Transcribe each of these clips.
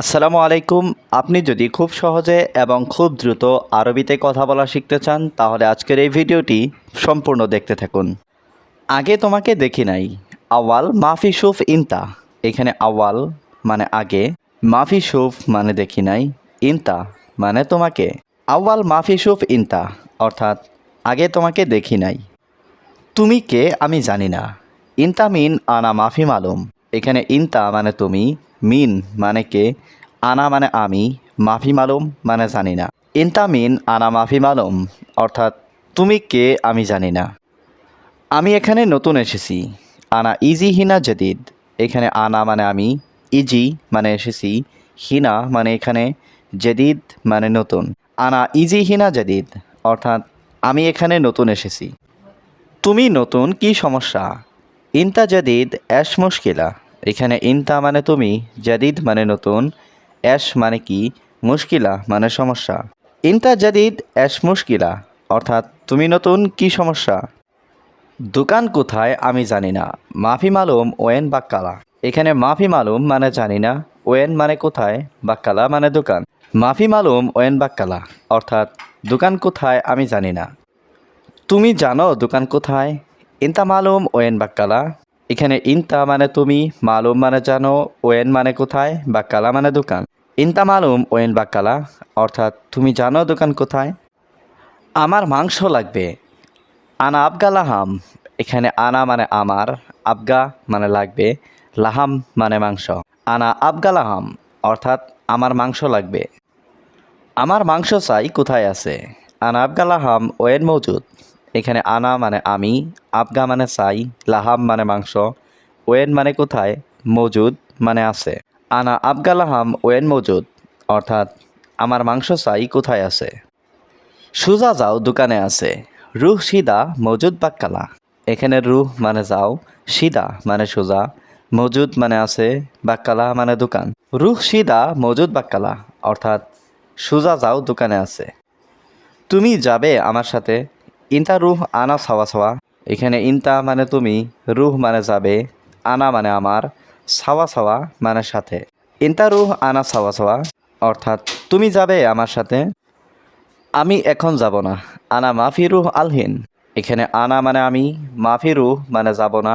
আসসালামু আলাইকুম। আপনি যদি খুব সহজে এবং খুব দ্রুত আরবিতে কথা বলা শিখতে চান, তাহলে আজকের এই ভিডিওটি সম্পূর্ণ দেখতে থাকুন। আগে তোমাকে দেখি নাই। আওয়াল মাফি সুফ ইনতা। এখানে আওয়াল মানে আগে, মাফি সুফ মানে দেখি নাই। ইনতা মানে তোমাকে। আওয়াল মাফি সুফ ইনতা, অর্থাৎ আগে তোমাকে দেখি নাই। তুমি কে আমি জানি না। ইনতা মিন আনা মাফি মালুম। এখানে ইনতা মানে তুমি, মিন মানে কে, আনা মানে আমি, মাফি মালুম মানে জানি না। ইনতা, মিন, আনা, মাফি মালুম, অর্থাৎ তুমি কে আমি জানি না। আমি এখানে নতুন এসেছি। আনা ইজি হিনা জদিদ। এখানে আনা মানে আমি, ইজি মানে এসেছি। হিনা মানে এখানে জদিদ মানে নতুন। আনা ইজি হিনা জদিদ, অর্থাৎ আমি এখানে নতুন এসেছি। তুমি নতুন, কি সমস্যা? ইনতা জাদিদ, অ্যাশ মুশকিলা। এখানে ইনতা মানে তুমি, জাদিদ মানে নতুন, অ্যাশ মানে কি, মুশকিলা মানে সমস্যা। ইনতা জাদিদ, অ্যাশ মুশকিলা, অর্থাৎ তুমি নতুন, কি সমস্যা? দোকান কোথায় আমি জানি না, মাফি মালুম, ওয়েন বাক্কালা। এখানে মাফি মালুম মানে জানি না, ওয়েন মানে কোথায়, বাক্কালা মানে দোকান। মাফি মালুম, ওয়েন বাক্কালা, অর্থাৎ দোকান কোথায় আমি জানি না। তুমি জানো দোকান কোথায়? ইনতা মালুম, ওয়েন বাক্কালা। এখানে ইনতা মানে তুমি, মালুম মানে জানো, ওয়েন মানে কোথায়, বাক্কালা মানে দোকান। ইনতা মালুম, ওয়েন বাক্কালা, অর্থাৎ তুমি জানো দোকান কোথায়। আমার মাংস লাগবে। আনা আবগা লাহাম। এখানে আনা মানে আমার, আবগা মানে লাগবে, লাহাম মানে মাংস। আনা আবগা লাহাম, অর্থাৎ আমার মাংস লাগবে। আমার মাংস চাই কোথায় আছে? আনা আবগা লাহাম, ওয়েন মজুদ। এখানে আনা মানে আমি, আবগা মানে চাই লাহাম মানে মাংস, ওয়েন মানে কোথায়? মজুদ মানে আছে। আনা আবগা লাহাম ওয়েন মজুদ, অর্থাৎ আমার মাংস চাই কোথায় আছে? সুজা যাও দোকানে আছে। রুহ সিদা, মজুদ বাক্কালা। এখানে রুহ মানে যাও, সিদা মানে সোজা, মজুদ মানে আছে, বাক্কালা মানে দোকান। রুহ সিদা, মজুদ বাক্কালা, অর্থাৎ সুজা যাও দোকানে আছে। তুমি যাবে আমার সাথে ইনতা রুহ আনা ছাওয়া ছাওয়া। এখানে ইনতা মানে তুমি, রুহ মানে যাবে, আনা মানে আমার, ছাওয়া ছাওয়া মানে সাথে। ইনতা রুহ আনা ছাওয়া ছাওয়া, অর্থাৎ তুমি যাবে আমার সাথে, আমি এখন যাব না। আনা মাফি রুহ আলহিন। এখানে আনা মানে আমি, মাফি রুহ মানে যাব না,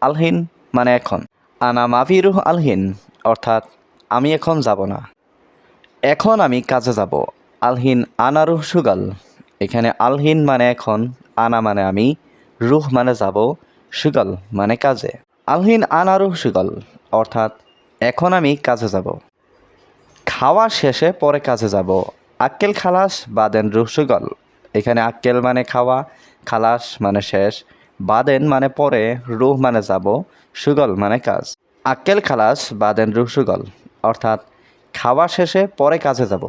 আলহিন মানে এখন। আনা মাফি রুহ আলহিন, অর্থাৎ আমি এখন যাব না। এখন আমি কাজে যাব, আলহিন আনা রুহ সুগাল। এখানে আলহিন মানে এখন আনা মানে আমি, রুহ মানে যাব সুগল মানে কাজে। আলহিন আনা, রুহ সুগল অর্থাৎ এখন আমি কাজে যাব। খাওয়া শেষে পরে কাজে যাব। আক্কেল খালাস, বাদেন রুহ সুগল এখানে আক্কেল মানে খাওয়া, খালাস মানে শেষ, বাদেন মানে পরে, রুহ মানে যাব সুগল মানে কাজ। আক্কেল খালাস, বাদেন রুহ সুগল অর্থাৎ খাওয়া শেষে পরে কাজে যাব।